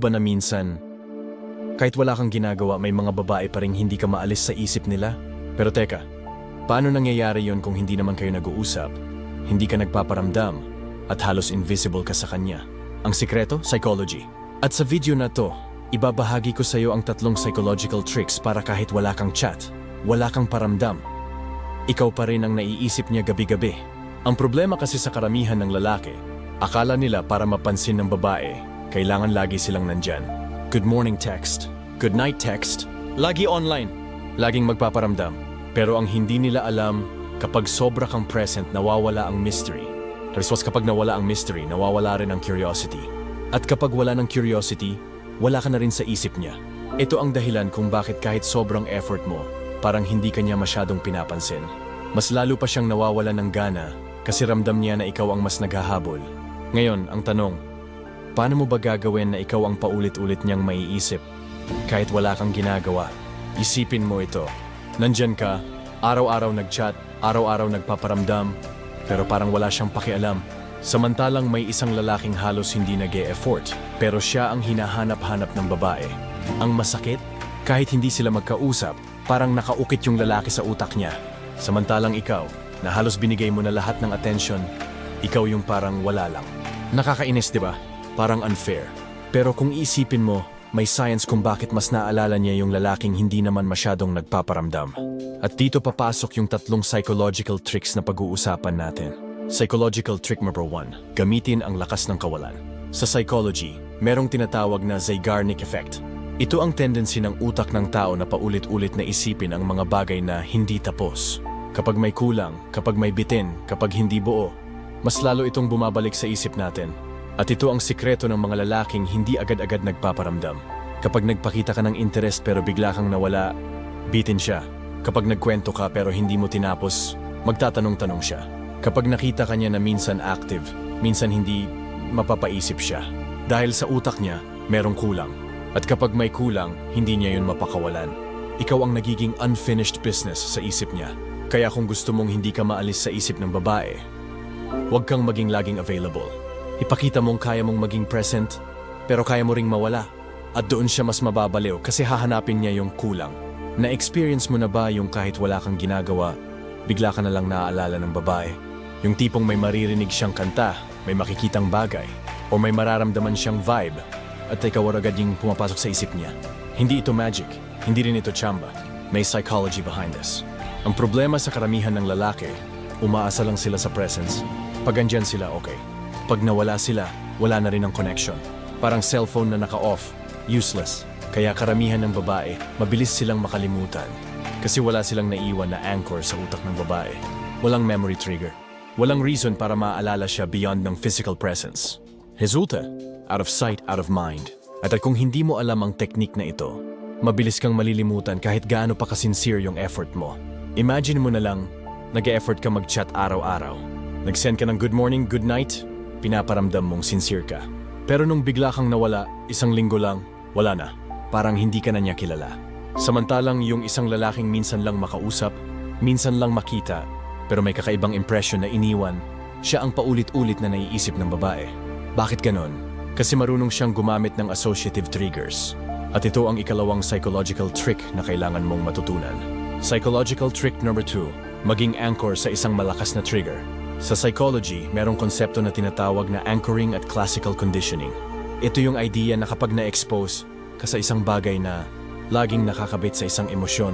ba na minsan, kahit wala kang ginagawa, may mga babae pa rin hindi ka maalis sa isip nila? Pero teka, paano nangyayari yon kung hindi naman kayo nag-uusap, hindi ka nagpaparamdam, at halos invisible ka sa kanya? Ang sikreto, psychology. At sa video na to, ibabahagi ko sa iyo ang tatlong psychological tricks para kahit wala kang chat, wala kang paramdam, ikaw pa rin ang naiisip niya gabi-gabi. Ang problema kasi sa karamihan ng lalaki, akala nila para mapansin ng babae, kailangan lagi silang nandyan. Good morning text, good night text, lagi online, laging magpaparamdam. Pero ang hindi nila alam, kapag sobra kang present, nawawala ang mystery. Reswas kapag nawala ang mystery, nawawala rin ang curiosity. At kapag wala ng curiosity, wala ka na rin sa isip niya. Ito ang dahilan kung bakit kahit sobrang effort mo, parang hindi ka niya masyadong pinapansin. Mas lalo pa siyang nawawala ng gana kasi ramdam niya na ikaw ang mas naghahabol. Ngayon, ang tanong, paano mo ba gagawin na ikaw ang paulit-ulit niyang maiisip? Kahit wala kang ginagawa, isipin mo ito. Nandyan ka, araw-araw nag-chat, araw-araw nagpaparamdam, pero parang wala siyang pakialam. Samantalang may isang lalaking halos hindi nag effort pero siya ang hinahanap-hanap ng babae. Ang masakit, kahit hindi sila magkausap, parang nakaukit yung lalaki sa utak niya. Samantalang ikaw, na halos binigay mo na lahat ng attention, ikaw yung parang wala lang. Nakakainis, di ba? Parang unfair. Pero kung isipin mo, may science kung bakit mas naalala niya yung lalaking hindi naman masyadong nagpaparamdam. At dito papasok yung tatlong psychological tricks na pag-uusapan natin. Psychological trick number one, gamitin ang lakas ng kawalan. Sa psychology, merong tinatawag na Zeigarnik effect. Ito ang tendency ng utak ng tao na paulit-ulit na isipin ang mga bagay na hindi tapos. Kapag may kulang, kapag may bitin, kapag hindi buo, mas lalo itong bumabalik sa isip natin. At ito ang sikreto ng mga lalaking hindi agad-agad nagpaparamdam. Kapag nagpakita ka ng interest pero bigla kang nawala, bitin siya. Kapag nagkwento ka pero hindi mo tinapos, magtatanong-tanong siya. Kapag nakita ka niya na minsan active, minsan hindi, mapapaisip siya. Dahil sa utak niya, merong kulang. At kapag may kulang, hindi niya yun mapakawalan. Ikaw ang nagiging unfinished business sa isip niya. Kaya kung gusto mong hindi ka maalis sa isip ng babae, huwag kang maging laging available. Ipakita mong kaya mong maging present, pero kaya mo ring mawala. At doon siya mas mababaliw kasi hahanapin niya yung kulang. Na-experience mo na ba yung kahit wala kang ginagawa, bigla ka na lang naaalala ng babae? Yung tipong may maririnig siyang kanta, may makikitang bagay, o may mararamdaman siyang vibe, at ikaw agad yung pumapasok sa isip niya. Hindi ito magic, hindi rin ito chamba. May psychology behind this. Ang problema sa karamihan ng lalaki, umaasa lang sila sa presence. Pag andyan sila, okay. Pag nawala sila, wala na rin ang connection. Parang cellphone na naka-off, useless. Kaya karamihan ng babae, mabilis silang makalimutan. Kasi wala silang naiwan na anchor sa utak ng babae. Walang memory trigger. Walang reason para maaalala siya beyond ng physical presence. Resulta, out of sight, out of mind. At kung hindi mo alam ang technique na ito, mabilis kang malilimutan kahit gaano pa kasincere yung effort mo. Imagine mo na lang, nag-effort ka mag-chat araw-araw. Nag-send ka ng good morning, good night, pinaparamdam mong sincere ka. Pero nung bigla kang nawala, isang linggo lang, wala na. Parang hindi ka na niya kilala. Samantalang yung isang lalaking minsan lang makausap, minsan lang makita, pero may kakaibang impression na iniwan, siya ang paulit-ulit na naiisip ng babae. Bakit ganon? Kasi marunong siyang gumamit ng associative triggers. At ito ang ikalawang psychological trick na kailangan mong matutunan. Psychological trick number two, maging anchor sa isang malakas na trigger. Sa psychology, merong konsepto na tinatawag na anchoring at classical conditioning. Ito yung idea na kapag na-expose ka sa isang bagay na laging nakakabit sa isang emosyon,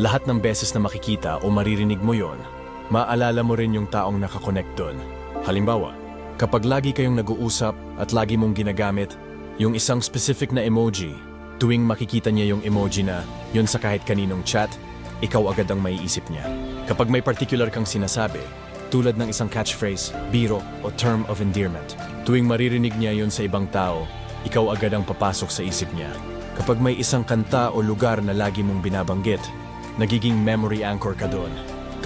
lahat ng beses na makikita o maririnig mo yon, maaalala mo rin yung taong nakakonect doon. Halimbawa, kapag lagi kayong nag-uusap at lagi mong ginagamit yung isang specific na emoji, tuwing makikita niya yung emoji na yun sa kahit kaninong chat, ikaw agad ang maiisip niya. Kapag may particular kang sinasabi, tulad ng isang catchphrase, biro o term of endearment, tuwing maririnig niya yun sa ibang tao, ikaw agad ang papasok sa isip niya. Kapag may isang kanta o lugar na lagi mong binabanggit, nagiging memory anchor ka doon.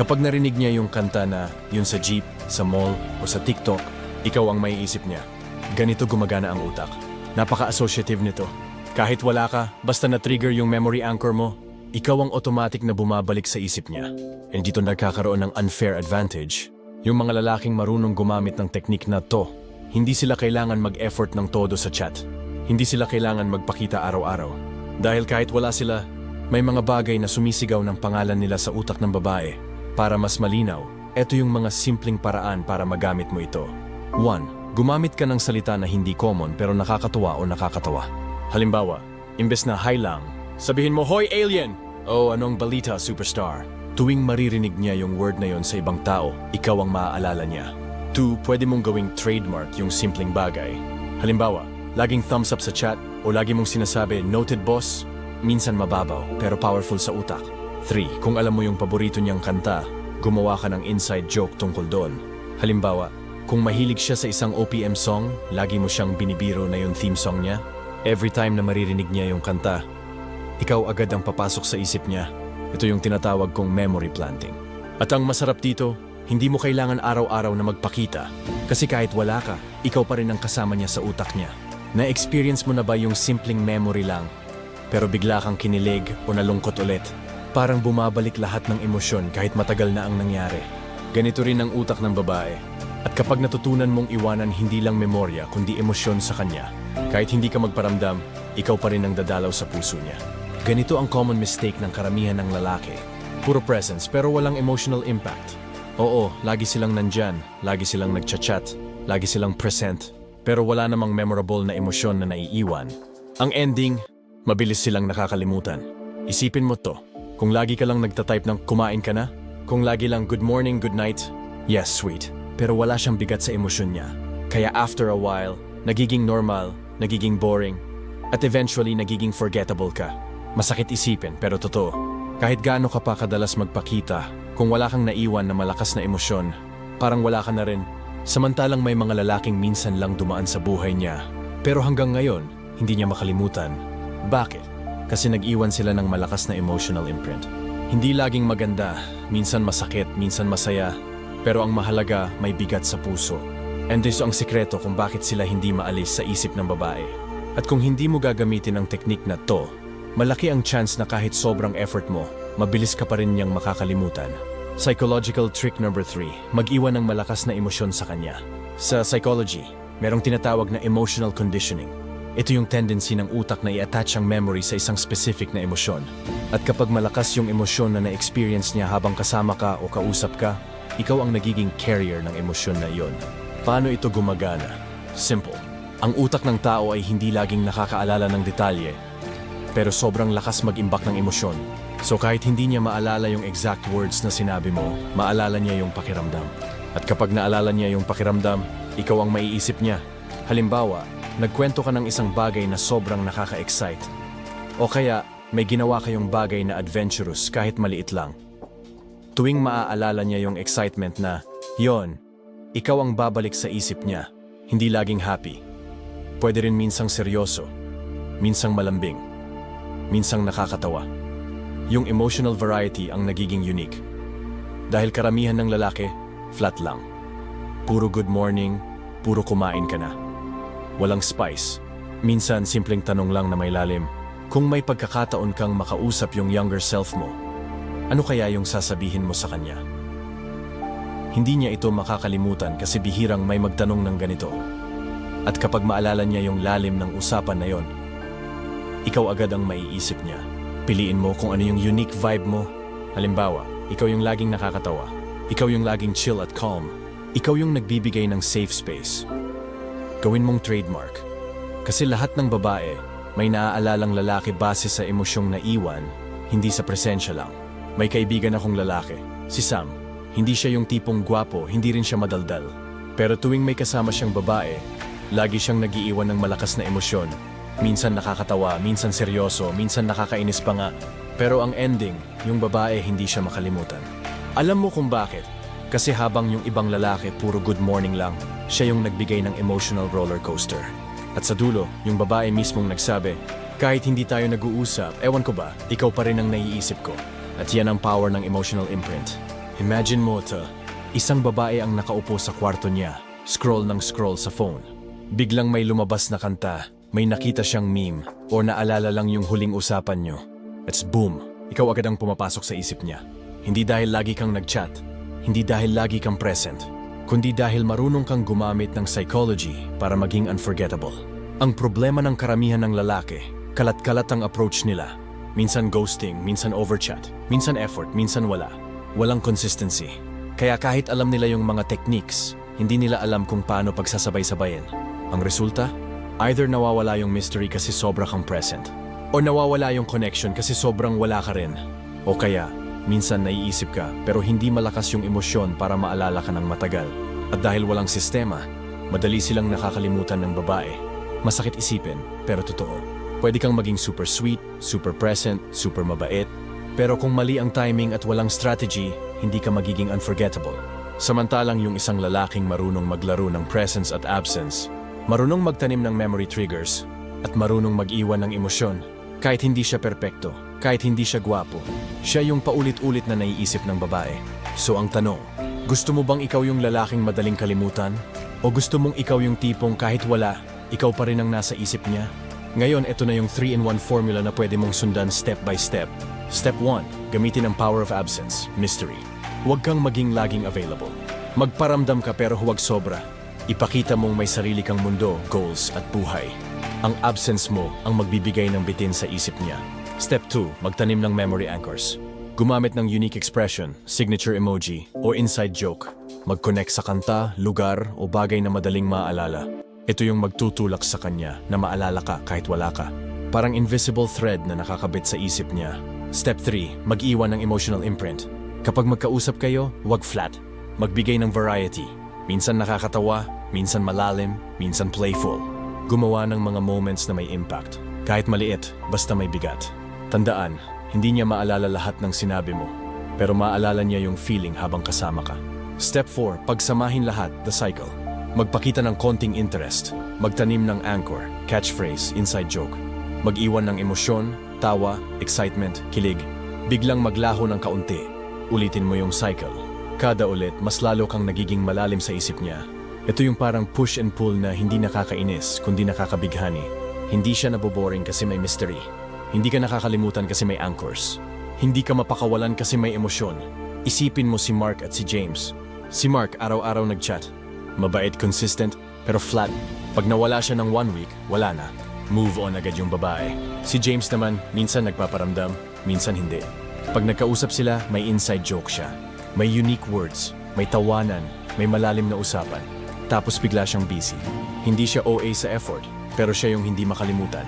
Kapag narinig niya yung kanta na yun sa jeep, sa mall o sa TikTok, ikaw ang maiisip niya. Ganito gumagana ang utak. Napaka-associative nito. Kahit wala ka, basta na-trigger yung memory anchor mo, ikaw ang automatic na bumabalik sa isip niya. And dito nagkakaroon ng unfair advantage. Yung mga lalaking marunong gumamit ng teknik na to, hindi sila kailangan mag-effort ng todo sa chat. Hindi sila kailangan magpakita araw-araw. Dahil kahit wala sila, may mga bagay na sumisigaw ng pangalan nila sa utak ng babae. Para mas malinaw, eto yung mga simpleng paraan para magamit mo ito. 1. Gumamit ka ng salita na hindi common pero nakakatuwa o nakakatawa. Halimbawa, imbes na hi lang, sabihin mo, Hoy alien! O anong balita, superstar? Tuwing maririnig niya yung word na yon sa ibang tao, ikaw ang maaalala niya. 2. Pwede mong gawing trademark yung simpleng bagay. Halimbawa, laging thumbs up sa chat o lagi mong sinasabi, noted boss, minsan mababaw pero powerful sa utak. 3. Kung alam mo yung paborito niyang kanta, gumawa ka ng inside joke tungkol doon. Halimbawa, kung mahilig siya sa isang OPM song, lagi mo siyang binibiro na yung theme song niya. Every time na maririnig niya yung kanta, ikaw agad ang papasok sa isip niya. Ito yung tinatawag kong memory planting. At ang masarap dito, hindi mo kailangan araw-araw na magpakita. Kasi kahit wala ka, ikaw pa rin ang kasama niya sa utak niya. Na-experience mo na ba yung simpleng memory lang, pero bigla kang kinilig o nalungkot ulit? Parang bumabalik lahat ng emosyon kahit matagal na ang nangyari. Ganito rin ang utak ng babae. At kapag natutunan mong iwanan hindi lang memorya kundi emosyon sa kanya, kahit hindi ka magparamdam, ikaw pa rin ang dadalaw sa puso niya. Ganito ang common mistake ng karamihan ng lalaki. Puro presence pero walang emotional impact. Oo, lagi silang nandyan, lagi silang nagchat-chat, lagi silang present, pero wala namang memorable na emosyon na naiiwan. Ang ending, mabilis silang nakakalimutan. Isipin mo to, kung lagi ka lang nagtatype ng kumain ka na, kung lagi lang good morning, good night, yes, sweet, pero wala siyang bigat sa emosyon niya. Kaya after a while, nagiging normal, nagiging boring, at eventually nagiging forgettable ka. Masakit isipin pero totoo. Kahit gaano ka pa kadalas magpakita, kung wala kang naiwan na malakas na emosyon, parang wala ka na rin. Samantalang may mga lalaking minsan lang dumaan sa buhay niya, pero hanggang ngayon, hindi niya makalimutan. Bakit? Kasi nag-iwan sila ng malakas na emotional imprint. Hindi laging maganda, minsan masakit, minsan masaya, pero ang mahalaga may bigat sa puso. And this ang sikreto kung bakit sila hindi maalis sa isip ng babae. At kung hindi mo gagamitin ang teknik na to, malaki ang chance na kahit sobrang effort mo, mabilis ka pa rin niyang makakalimutan. Psychological trick number 3, mag-iwan ng malakas na emosyon sa kanya. Sa psychology, merong tinatawag na emotional conditioning. Ito yung tendency ng utak na i-attach ang memory sa isang specific na emosyon. At kapag malakas yung emosyon na na-experience niya habang kasama ka o kausap ka, ikaw ang nagiging carrier ng emosyon na iyon. Paano ito gumagana? Simple. Ang utak ng tao ay hindi laging nakakaalala ng detalye, pero sobrang lakas mag-imbak ng emosyon. So kahit hindi niya maalala yung exact words na sinabi mo, maalala niya yung pakiramdam. At kapag naalala niya yung pakiramdam, ikaw ang maiisip niya. Halimbawa, nagkwento ka ng isang bagay na sobrang nakaka-excite. O kaya, may ginawa kayong bagay na adventurous kahit maliit lang. Tuwing maaalala niya yung excitement na, yon, ikaw ang babalik sa isip niya, hindi laging happy. Pwede rin minsang seryoso, minsang malambing, minsang nakakatawa. Yung emotional variety ang nagiging unique. Dahil karamihan ng lalaki, flat lang. Puro good morning, puro kumain ka na. Walang spice. Minsan simpleng tanong lang na may lalim. Kung may pagkakataon kang makausap yung younger self mo, ano kaya yung sasabihin mo sa kanya? Hindi niya ito makakalimutan kasi bihirang may magtanong ng ganito. At kapag maalala niya yung lalim ng usapan na yon, ikaw agad ang maiisip niya. Piliin mo kung ano yung unique vibe mo. Halimbawa, ikaw yung laging nakakatawa. Ikaw yung laging chill at calm. Ikaw yung nagbibigay ng safe space. Gawin mong trademark. Kasi lahat ng babae, may naaalalang lalaki base sa emosyong naiwan, hindi sa presensya lang. May kaibigan akong lalaki, si Sam. Hindi siya yung tipong gwapo, hindi rin siya madaldal. Pero tuwing may kasama siyang babae, lagi siyang nagiiwan ng malakas na emosyon. Minsan nakakatawa, minsan seryoso, minsan nakakainis pa nga. Pero ang ending, yung babae hindi siya makalimutan. Alam mo kung bakit? Kasi habang yung ibang lalaki puro good morning lang, siya yung nagbigay ng emotional roller coaster. At sa dulo, yung babae mismong nagsabi, kahit hindi tayo nag-uusap, ewan ko ba, ikaw pa rin ang naiisip ko. At yan ang power ng emotional imprint. Imagine mo to, isang babae ang nakaupo sa kwarto niya, scroll ng scroll sa phone. Biglang may lumabas na kanta, may nakita siyang meme, o naalala lang yung huling usapan nyo. It's boom, ikaw agad ang pumapasok sa isip niya. Hindi dahil lagi kang nag-chat, hindi dahil lagi kang present, kundi dahil marunong kang gumamit ng psychology para maging unforgettable. Ang problema ng karamihan ng lalaki, kalat-kalat ang approach nila. Minsan ghosting, minsan overchat, minsan effort, minsan wala. Walang consistency. Kaya kahit alam nila yung mga techniques, hindi nila alam kung paano pagsasabay-sabayin. Ang resulta? Either nawawala yung mystery kasi sobra kang present, o nawawala yung connection kasi sobrang wala ka rin. O kaya, minsan naiisip ka pero hindi malakas yung emosyon para maalala ka ng matagal. At dahil walang sistema, madali silang nakakalimutan ng babae. Masakit isipin, pero totoo. Pwede kang maging super sweet, super present, super mabait, pero kung mali ang timing at walang strategy, hindi ka magiging unforgettable. Samantalang yung isang lalaking marunong maglaro ng presence at absence, marunong magtanim ng memory triggers, at marunong mag-iwan ng emosyon, kahit hindi siya perpekto, kahit hindi siya gwapo, siya yung paulit-ulit na naiisip ng babae. So ang tanong, gusto mo bang ikaw yung lalaking madaling kalimutan? O gusto mong ikaw yung tipong kahit wala, ikaw pa rin ang nasa isip niya? Ngayon, ito na yung 3-in-1 formula na pwede mong sundan step by step. Step 1. Gamitin ang power of absence, mystery. Huwag kang maging laging available. Magparamdam ka pero huwag sobra. Ipakita mong may sarili kang mundo, goals at buhay. Ang absence mo ang magbibigay ng bitin sa isip niya. Step 2. Magtanim ng memory anchors. Gumamit ng unique expression, signature emoji, o inside joke. Mag-connect sa kanta, lugar, o bagay na madaling maalala. Ito yung magtutulak sa kanya na maalala ka kahit wala ka. Parang invisible thread na nakakabit sa isip niya. Step 3. Mag-iwan ng emotional imprint. Kapag magkausap kayo, wag flat. Magbigay ng variety. Minsan nakakatawa, minsan malalim, minsan playful. Gumawa ng mga moments na may impact. Kahit maliit, basta may bigat. Tandaan, hindi niya maalala lahat ng sinabi mo, pero maalala niya yung feeling habang kasama ka. Step 4. Pagsamahin lahat, the cycle. Magpakita ng konting interest. Magtanim ng anchor, catchphrase, inside joke. Mag-iwan ng emosyon, tawa, excitement, kilig. Biglang maglaho ng kaunti. Ulitin mo yung cycle. Kada ulit, mas lalo kang nagiging malalim sa isip niya. Ito yung parang push and pull na hindi nakakainis, kundi nakakabighani. Hindi siya naboboring kasi may mystery. Hindi ka nakakalimutan kasi may anchors. Hindi ka mapakawalan kasi may emosyon. Isipin mo si Mark at si James. Si Mark araw-araw nag-chat. Mabait, consistent, pero flat. Pag nawala siya ng one week, wala na. Move on agad yung babae. Si James naman, minsan nagpaparamdam, minsan hindi. Pag nagkausap sila, may inside joke siya. May unique words, may tawanan, may malalim na usapan. Tapos bigla siyang busy. Hindi siya OA sa effort, pero siya yung hindi makalimutan.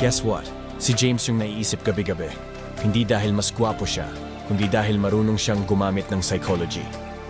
Guess what? Si James yung naiisip gabi-gabi. Hindi dahil mas gwapo siya, kundi dahil marunong siyang gumamit ng psychology.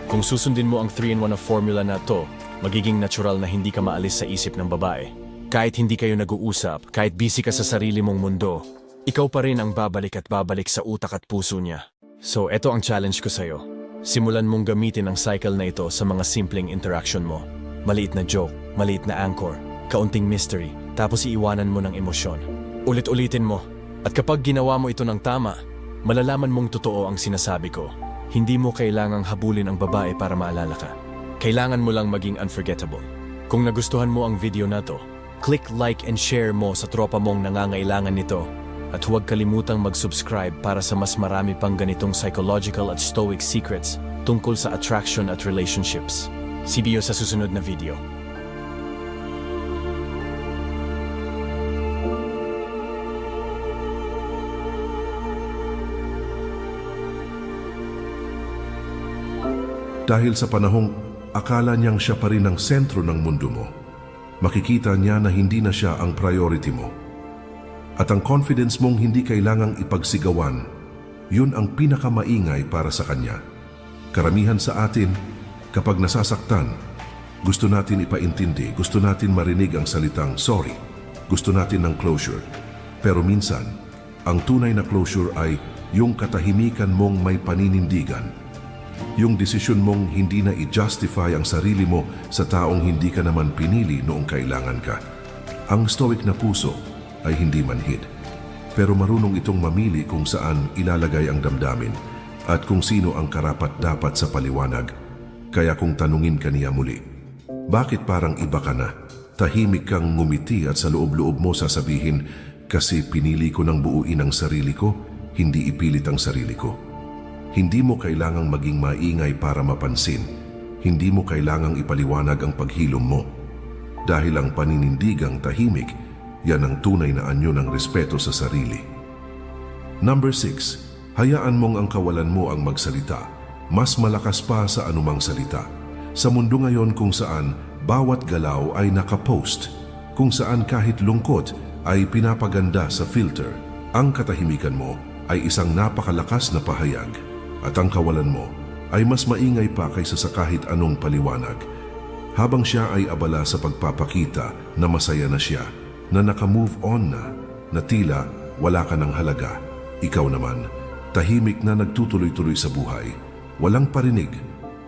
Kung susundin mo ang 3-in-1 na formula na to, magiging natural na hindi ka maalis sa isip ng babae. Kahit hindi kayo nag-uusap, kahit busy ka sa sarili mong mundo, ikaw pa rin ang babalik at babalik sa utak at puso niya. So, eto ang challenge ko sa'yo. Simulan mong gamitin ang cycle na ito sa mga simpleng interaction mo. Maliit na joke, maliit na anchor, kaunting mystery, tapos iiwanan mo ng emosyon. Ulit-ulitin mo. At kapag ginawa mo ito ng tama, malalaman mong totoo ang sinasabi ko. Hindi mo kailangang habulin ang babae para maalala ka. Kailangan mo lang maging unforgettable. Kung nagustuhan mo ang video na to, click like and share mo sa tropa mong nangangailangan nito. At huwag kalimutang mag-subscribe para sa mas marami pang ganitong psychological at stoic secrets tungkol sa attraction at relationships. See you sa susunod na video. Dahil sa panahong akala niyang siya pa rin ang sentro ng mundo mo, makikita niya na hindi na siya ang priority mo. At ang confidence mong hindi kailangang ipagsigawan, yun ang pinakamaingay para sa kanya. Karamihan sa atin, kapag nasasaktan, gusto natin ipaintindi, gusto natin marinig ang salitang sorry, gusto natin ng closure. Pero minsan, ang tunay na closure ay yung katahimikan mong may paninindigan, yung desisyon mong hindi na i-justify ang sarili mo sa taong hindi ka naman pinili noong kailangan ka. Ang stoic na puso ay hindi manhid, pero marunong itong mamili kung saan ilalagay ang damdamin at kung sino ang karapat dapat sa paliwanag. Kaya kung tanungin ka niya muli, bakit parang iba ka na? Tahimik kang ngumiti at sa loob-loob mo sasabihin, kasi pinili ko ng buuin ang sarili ko, hindi ipilit ang sarili ko. Hindi mo kailangang maging maingay para mapansin. Hindi mo kailangang ipaliwanag ang paghilom mo. dahil ang paninindigang tahimik, yan ang tunay na anyo ng respeto sa sarili. Number 6. Hayaan mong ang kawalan mo ang magsalita. Mas malakas pa sa anumang salita. Sa mundo ngayon kung saan bawat galaw ay nakapost, kung saan kahit lungkot ay pinapaganda sa filter, ang katahimikan mo ay isang napakalakas na pahayag at ang kawalan mo ay mas maingay pa kaysa sa kahit anong paliwanag. Habang siya ay abala sa pagpapakita na masaya na siya, na nakamove on na, na tila wala ka ng halaga. Ikaw naman, tahimik na nagtutuloy-tuloy sa buhay. Walang parinig,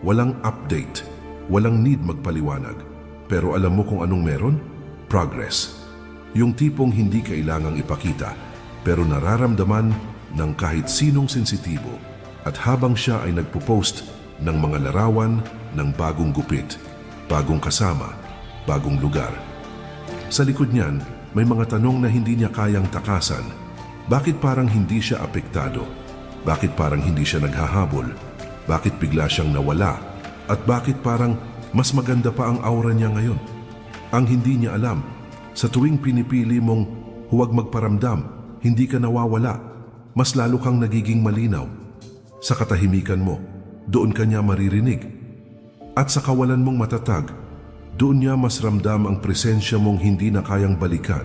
walang update, walang need magpaliwanag. Pero alam mo kung anong meron? Progress. Yung tipong hindi kailangang ipakita, pero nararamdaman ng kahit sinong sensitibo. At habang siya ay nagpo-post ng mga larawan ng bagong gupit, bagong kasama, bagong lugar. Sa likod niyan, may mga tanong na hindi niya kayang takasan. Bakit parang hindi siya apektado? Bakit parang hindi siya naghahabol? Bakit bigla siyang nawala? At bakit parang mas maganda pa ang aura niya ngayon? Ang hindi niya alam, sa tuwing pinipili mong huwag magparamdam, hindi ka nawawala, mas lalo kang nagiging malinaw. Sa katahimikan mo, doon ka niya maririnig. At sa kawalan mong matatag, doon niya mas ramdam ang presensya mong hindi na kayang balikan.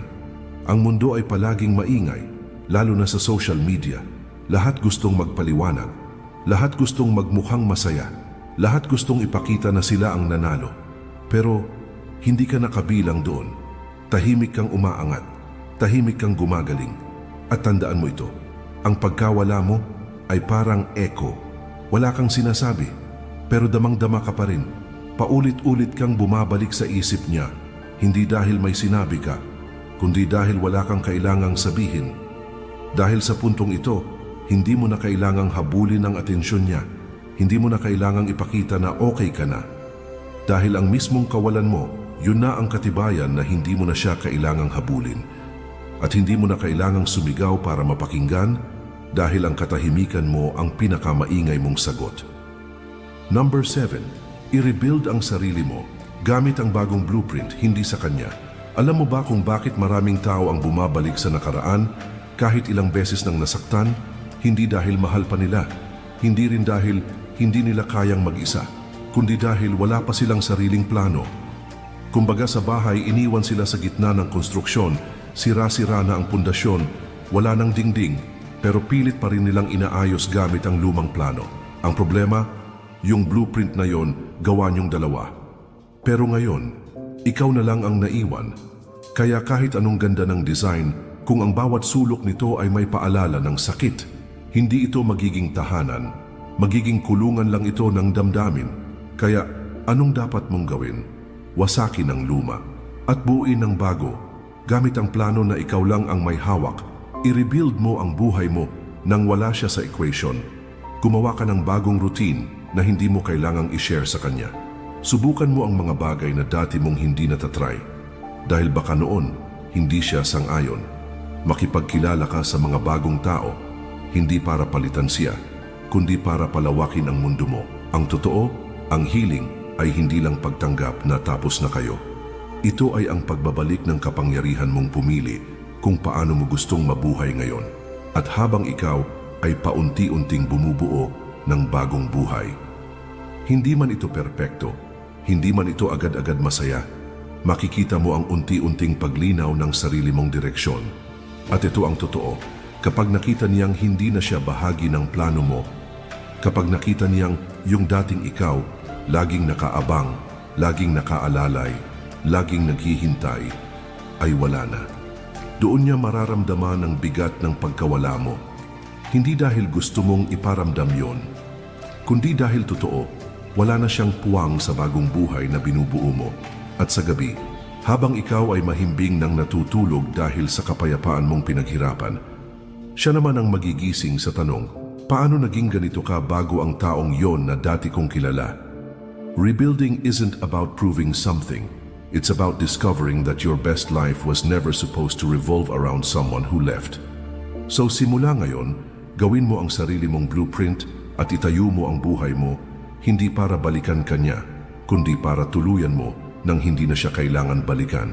Ang mundo ay palaging maingay, lalo na sa social media. Lahat gustong magpaliwanag. Lahat gustong magmukhang masaya. Lahat gustong ipakita na sila ang nanalo. Pero hindi ka nakabilang doon. Tahimik kang umaangat. Tahimik kang gumagaling. At tandaan mo ito, ang pagkawala mo ay parang echo. Wala kang sinasabi, pero damang-dama ka pa rin. Paulit-ulit kang bumabalik sa isip niya, hindi dahil may sinabi ka, kundi dahil wala kang kailangang sabihin. Dahil sa puntong ito, hindi mo na kailangang habulin ang atensyon niya. Hindi mo na kailangang ipakita na okay ka na. Dahil ang mismong kawalan mo, yun na ang katibayan na hindi mo na siya kailangang habulin. At hindi mo na kailangang sumigaw para mapakinggan dahil ang katahimikan mo ang pinakamaingay mong sagot. Number 7. I-rebuild ang sarili mo gamit ang bagong blueprint, hindi sa kanya. Alam mo ba kung bakit maraming tao ang bumabalik sa nakaraan kahit ilang beses nang nasaktan? Hindi dahil mahal pa nila, hindi rin dahil hindi nila kayang mag-isa, kundi dahil wala pa silang sariling plano. Kumbaga sa bahay, iniwan sila sa gitna ng konstruksyon, sira-sira na ang pundasyon, wala nang dingding, pero pilit pa rin nilang inaayos gamit ang lumang plano. Ang problema, yung blueprint na yon gawa niyong dalawa. Pero ngayon, ikaw na lang ang naiwan. Kaya kahit anong ganda ng design, kung ang bawat sulok nito ay may paalala ng sakit, hindi ito magiging tahanan. Magiging kulungan lang ito ng damdamin. Kaya anong dapat mong gawin? Wasakin ang luma at buuin ng bago gamit ang plano na ikaw lang ang may hawak. I-rebuild mo ang buhay mo nang wala siya sa equation. Gumawa ka ng bagong routine na hindi mo kailangang i-share sa kanya. Subukan mo ang mga bagay na dati mong hindi natatry. Dahil baka noon, hindi siya sang-ayon. Makipagkilala ka sa mga bagong tao, hindi para palitan siya, kundi para palawakin ang mundo mo. Ang totoo, ang healing ay hindi lang pagtanggap na tapos na kayo. Ito ay ang pagbabalik ng kapangyarihan mong pumili kung paano mo gustong mabuhay ngayon. At habang ikaw ay paunti-unting bumubuo ng bagong buhay. Hindi man ito perpekto, hindi man ito agad-agad masaya, makikita mo ang unti-unting paglinaw ng sarili mong direksyon. At ito ang totoo, kapag nakita niyang hindi na siya bahagi ng plano mo, kapag nakita niyang yung dating ikaw, laging nakaabang, laging nakaalalay, laging naghihintay, ay wala na. Doon niya mararamdaman ang bigat ng pagkawala mo. Hindi dahil gusto mong iparamdam yon, kundi dahil totoo, wala na siyang puwang sa bagong buhay na binubuo mo. At sa gabi, habang ikaw ay mahimbing ng natutulog dahil sa kapayapaan mong pinaghirapan, siya naman ang magigising sa tanong, paano naging ganito ka bago ang taong yon na dati kong kilala? Rebuilding isn't about proving something. It's about discovering that your best life was never supposed to revolve around someone who left. So simula ngayon, gawin mo ang sarili mong blueprint at itayo mo ang buhay mo hindi para balikan kanya, kundi para tuluyan mo nang hindi na siya kailangan balikan.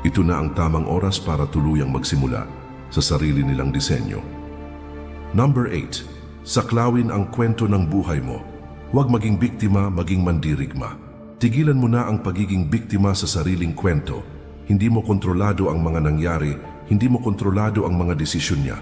Ito na ang tamang oras para tuluyang magsimula sa sarili nilang disenyo. Number 8. Saklawin ang kwento ng buhay mo. Huwag maging biktima, maging mandirigma. Tigilan mo na ang pagiging biktima sa sariling kwento. Hindi mo kontrolado ang mga nangyari, hindi mo kontrolado ang mga desisyon niya.